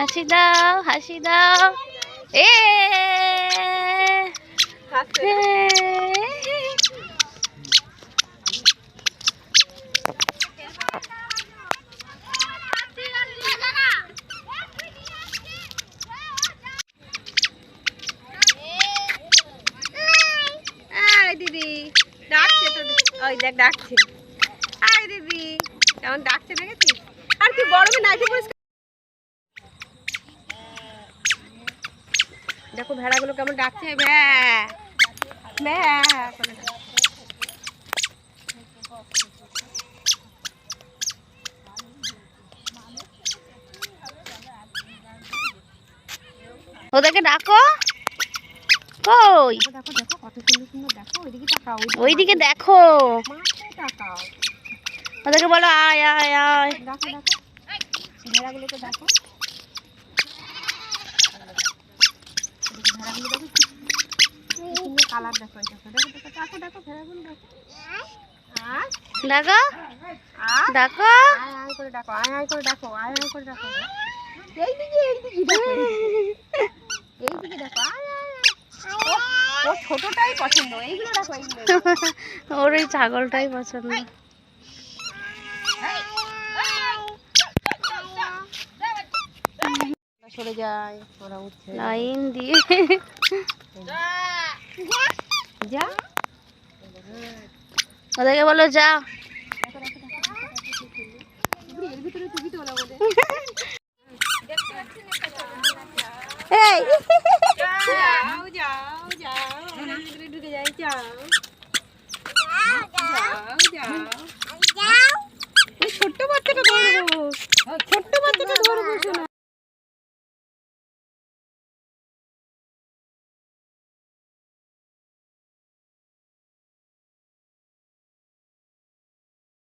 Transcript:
হাসি দাও হাসি দাও। এ। দিদি ডাকছে তো ওই দেখ ডাকছে। আয় দিদি কেমন ডাকছে দেখেছিস? আর কি গরমে নাইটি পরিষ্কার দেখো ভেড়াগুলো কেমন ডাকছে। ওদেরকে ডাকো। কই? দেখো দেখো কত সুন্দর সুন্দর দেখো ওইদিকে তাকাও ওইদিকে দেখো। তাকাও। ওদেরকে বলো আয় আয় আয়। দেখো দেখো। ভেড়াগুলোকে দেখো ভেড়াগুলো দেখো কি সুন্দর কালার দেখো এই দেখো দেখো দেখো দেখো দেখো ভেড়াগুলো দেখো। দেখো দেখো। আয় আয় করে ডাকো আয় আয় করে ডাকো আয় আয় করে এইদিকে এইদিকে দেখো এইদিকে। দেখো আয় আয় আয়। ও- ছোটটাই পছন্দ এইগুলো দেখো এইগুলো ওর ওই ছাগলটাই পছন্দ। সরে যায় ওরা উঠছে। লাইন দিয়ে। যা। ওদেরকে বলো যা। এই। যাও যাও যাও। ঢুকে যাই যাও।